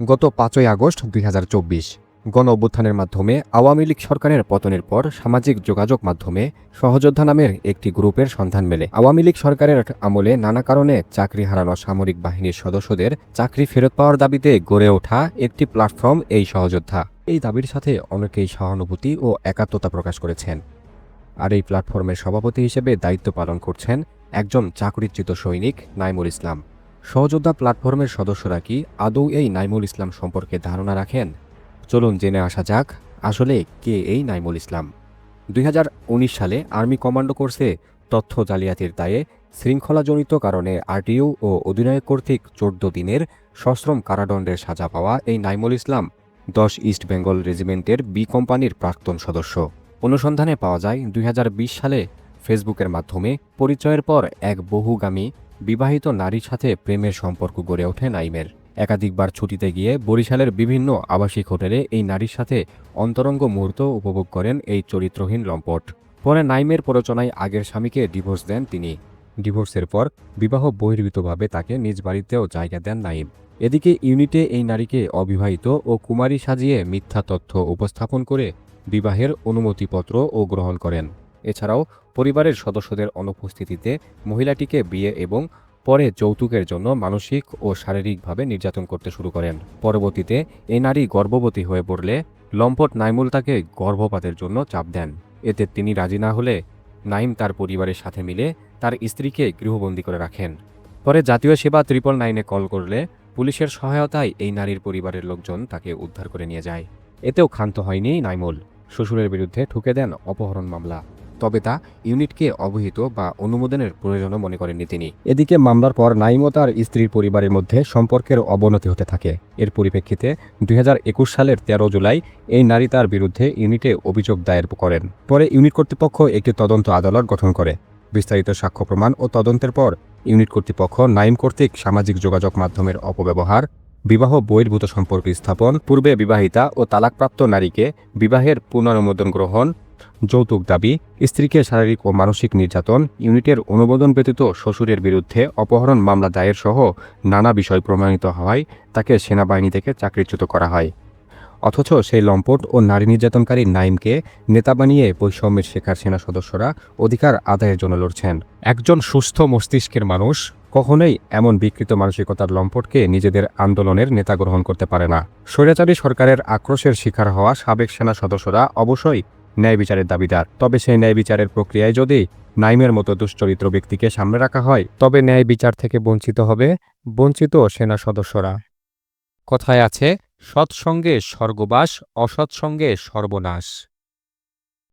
গত পাঁচই আগস্ট দুই গণ অভ্যুত্থানের মাধ্যমে আওয়ামী লীগ সরকারের পতনের পর সামাজিক যোগাযোগ মাধ্যমে সহযোদ্ধা নামের একটি গ্রুপের সন্ধান মেলে। আওয়ামী লীগ সরকারের আমলে নানা কারণে চাকরি হারানো সামরিক বাহিনীর সদস্যদের চাকরি ফেরত পাওয়ার দাবিতে গড়ে ওঠা একটি প্ল্যাটফর্ম এই সহযোদ্ধা। এই দাবির সাথে অনেকেই সহানুভূতি ও একাত্মতা প্রকাশ করেছেন। আর এই প্ল্যাটফর্মের সভাপতি হিসেবে দায়িত্ব পালন করছেন একজন চাকরিচ্যুত সৈনিক নাইমুল ইসলাম। সহযোদ্ধা প্ল্যাটফর্মের সদস্যরা কি আদৌ এই নাইমুল ইসলাম সম্পর্কে ধারণা রাখেন? চলুন জেনে আসা যাক, আসলে কে এই নাইমুল ইসলাম? দুই হাজার উনিশ সালে আর্মি কমান্ডো কোর্সে তথ্য জালিয়াতির দায়ে শৃঙ্খলাজনিত কারণে আরটিইউ ও অধিনায়ক কর্তৃক চোদ্দ দিনের সশ্রম কারাদণ্ডের সাজা পাওয়া এই নাইমুল ইসলাম দশ ইস্ট বেঙ্গল রেজিমেন্টের বি কোম্পানির প্রাক্তন সদস্য। অনুসন্ধানে পাওয়া যায়, দুই হাজার বিশ সালে ফেসবুকের মাধ্যমে পরিচয়ের পর এক বহুগামী বিবাহিত নারীর সাথে প্রেমের সম্পর্ক গড়ে ওঠে নাইমের। একাধিকবার ছুটিতে গিয়ে বরিশালের বিভিন্ন আবাসিক হোটেলে এই নারীর সাথে অন্তরঙ্গ মুহূর্ত উপভোগ করেন এই চরিত্রহীন লম্পট। পরে নাইমের প্ররোচনায় আগের স্বামীকে ডিভোর্স দেন তিনি। ডিভোর্সের পর বিবাহ বহির্ভূতভাবে তাকে নিজ বাড়িতেও জায়গা দেন নাইম। এদিকে ইউনিটে এই নারীকে অবিবাহিত ও কুমারী সাজিয়ে মিথ্যা তথ্য উপস্থাপন করে বিবাহের অনুমতিপত্র ও গ্রহণ করেন। এছাড়াও পরিবারের সদস্যদের অনুপস্থিতিতে মহিলাটিকে বিয়ে এবং পরে যৌতুকের জন্য মানসিক ও শারীরিকভাবে নির্যাতন করতে শুরু করেন। পরবর্তীতে এই নারী গর্ভবতী হয়ে পড়লে লম্পট নাইমুল তাকে গর্ভপাতের জন্য চাপ দেন। এতে তিনি রাজি না হলে নাইম তার পরিবারের সাথে মিলে তার স্ত্রীকে গৃহবন্দী করে রাখেন। পরে জাতীয় সেবা ত্রিপল নাইনে কল করলে পুলিশের সহায়তায় এই নারীর পরিবারের লোকজন তাকে উদ্ধার করে নিয়ে যায়। এতেও ক্ষান্ত হয়নি নাইমুল। শ্বশুরের বিরুদ্ধে ঠুকে দেন অপহরণ মামলা। তবে তা ইউনিটকে অবহিত বা অনুমোদনের প্রয়োজনও মনে করেননি তিনি। এদিকে মামলার পর নাইম তার স্ত্রীর পরিবারের মধ্যে সম্পর্কের অবনতি হতে থাকে। এর পরিপ্রেক্ষিতে দুই হাজার একুশ সালের তেরো জুলাই এই নারী তার বিরুদ্ধে ইউনিটে অভিযোগ দায়ের করেন। পরে ইউনিট কর্তৃপক্ষ একটি তদন্ত আদালত গঠন করে। বিস্তারিত সাক্ষ্য প্রমাণ ও তদন্তের পর ইউনিট কর্তৃপক্ষ নাইম কর্তৃক সামাজিক যোগাযোগ মাধ্যমের অপব্যবহার, বিবাহ বহির্ভূত সম্পর্ক স্থাপন, পূর্বে বিবাহিতা ও তালাকপ্রাপ্ত নারীকে বিবাহের পুনরানুমোদন গ্রহণ যৌতুক দাবি, স্ত্রীকে শারীরিক ও মানসিক নির্যাতন, ইউনিটের অনুমোদন ব্যতীত শ্বশুরের বিরুদ্ধে অপহরণ মামলা দায়ের সহ নানা বিষয় প্রমাণিত হওয়ায় তাকে সেনাবাহিনী থেকে চাকরিচ্যুত করা হয়। অথচ সেই লম্পট ও নারী নির্যাতনকারী নাইমকে নেতা বানিয়ে বৈষম্যের শেখার সেনা সদস্যরা অধিকার আদায়ের জন্য লড়ছেন। একজন সুস্থ মস্তিষ্কের মানুষ কখনোই এমন বিকৃত মানসিকতার লম্পটকে নিজেদের আন্দোলনের নেতা গ্রহণ করতে পারে না। স্বৈরাচারী সরকারের আক্রোশের শিকার হওয়া সাবেক সেনা সদস্যরা অবশ্যই ন্যায় বিচারের দাবিদার। তবে সেই ন্যায় বিচারের প্রক্রিয়ায় যদি নাইমের মতো দুশ্চরিত্র ব্যক্তিকে সামনে রাখা হয়, তবে ন্যায় বিচার থেকে বঞ্চিত হবে বঞ্চিত সেনা সদস্যরা। কথায় আছে, সৎসঙ্গে স্বর্গবাস, অসৎসঙ্গে সর্বনাশ।